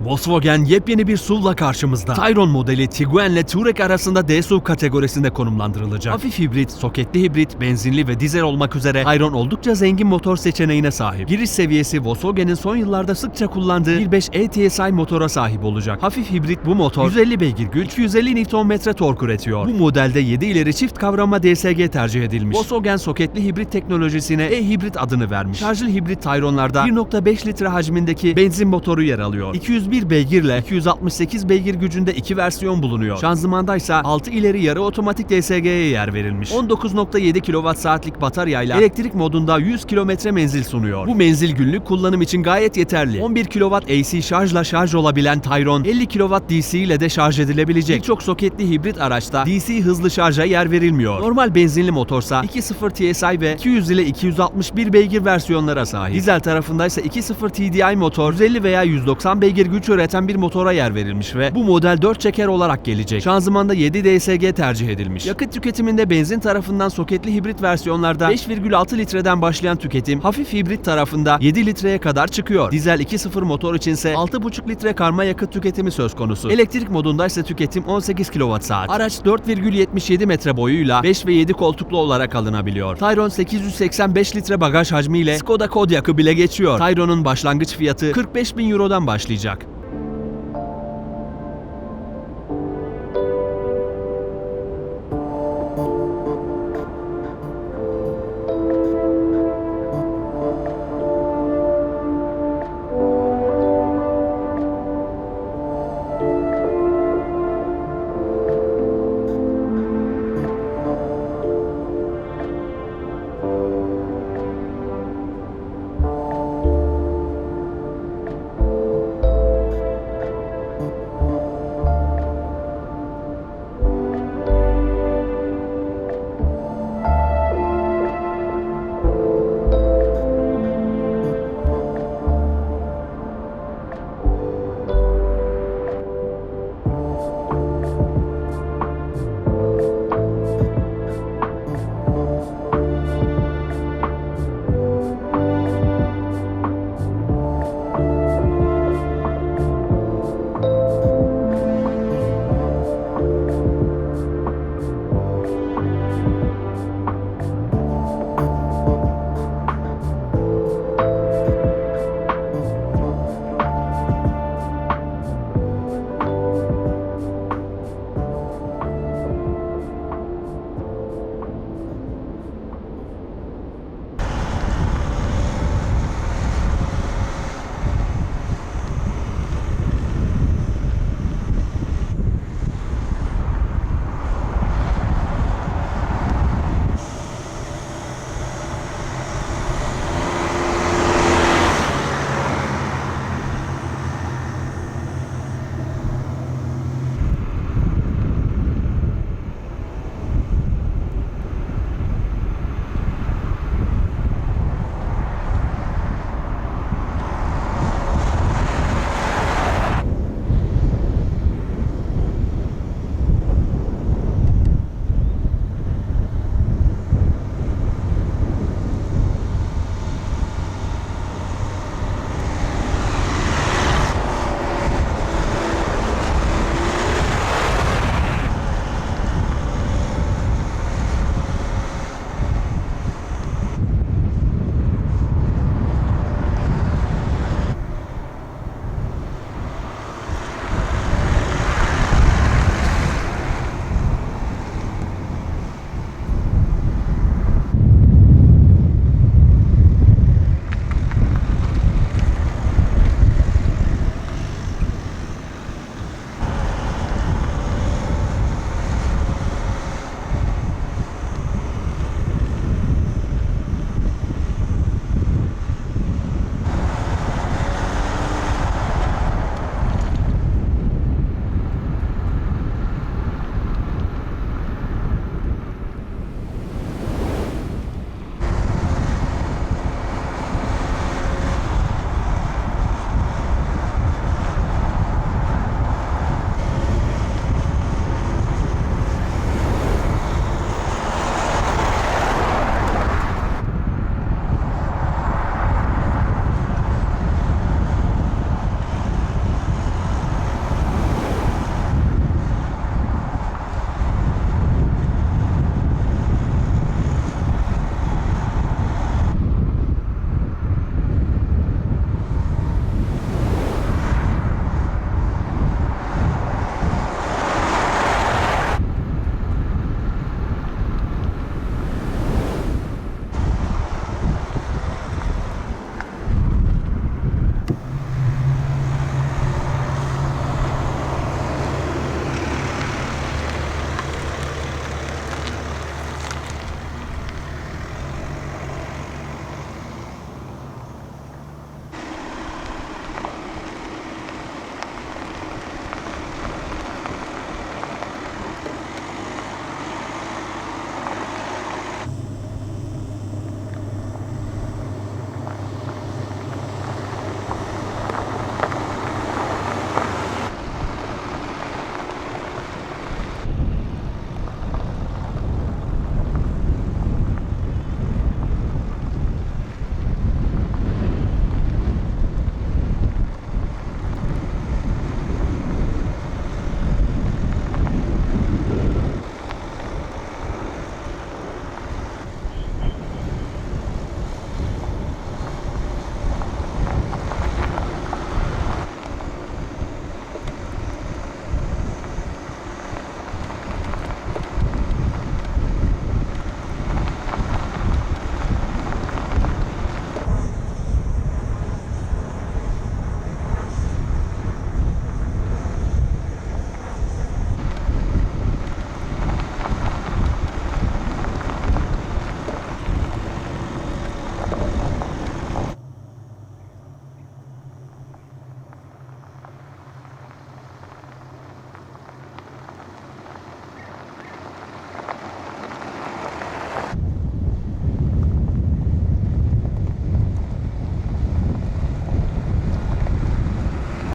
Volkswagen yepyeni bir SUV'la karşımızda. Tayron modeli Tiguan ile Touareg arasında D-SUV kategorisinde konumlandırılacak. Hafif hibrit, soketli hibrit, benzinli ve dizel olmak üzere Tayron oldukça zengin motor seçeneğine sahip. Giriş seviyesi Volkswagen'in son yıllarda sıkça kullandığı 1.5 E-TSI motora sahip olacak. Hafif hibrit bu motor 150 beygir güç, 250 Nm tork üretiyor. Bu modelde 7 ileri çift kavrama DSG tercih edilmiş. Volkswagen soketli hibrit teknolojisine e-hibrit adını vermiş. Şarjlı hibrit Tayronlarda 1.5 litre hacmindeki benzin motoru yer alıyor. 201 beygirle 268 beygir gücünde iki versiyon bulunuyor. Şanzımanda ise 6 ileri yarı otomatik DSG'ye yer verilmiş. 19.7 kWh bataryayla elektrik modunda 100 km menzil sunuyor. Bu menzil günlük kullanım için gayet yeterli. 11 kW AC şarjla şarj olabilen Tayron 50 kW DC ile de şarj edilebilecek. Birçok soketli hibrit araçta DC hızlı şarja yer verilmiyor. Normal benzinli motorsa 2.0 TSI ve 200 ile 261 beygir versiyonlara sahip. Dizel tarafındaysa 2.0 TDI motor 150 veya 190 beygir güç üreten bir motora yer verilmiş ve bu model 4 çeker olarak gelecek. Şanzımanda 7 DSG tercih edilmiş. Yakıt tüketiminde benzin tarafından soketli hibrit versiyonlarda 5,6 litreden başlayan tüketim hafif hibrit tarafında 7 litreye kadar çıkıyor. Dizel 2.0 motor içinse 6,5 litre karma yakıt tüketimi söz konusu. Elektrik modunda ise tüketim 18 kWh. Araç 4,77 metre boyuyla 5 ve 7 koltuklu olarak alınabiliyor. Tayron 885 litre bagaj hacmiyle Skoda Kodiaq'ı bile geçiyor. Tayron'un başlangıç fiyatı 45 bin Euro'dan başlayacak.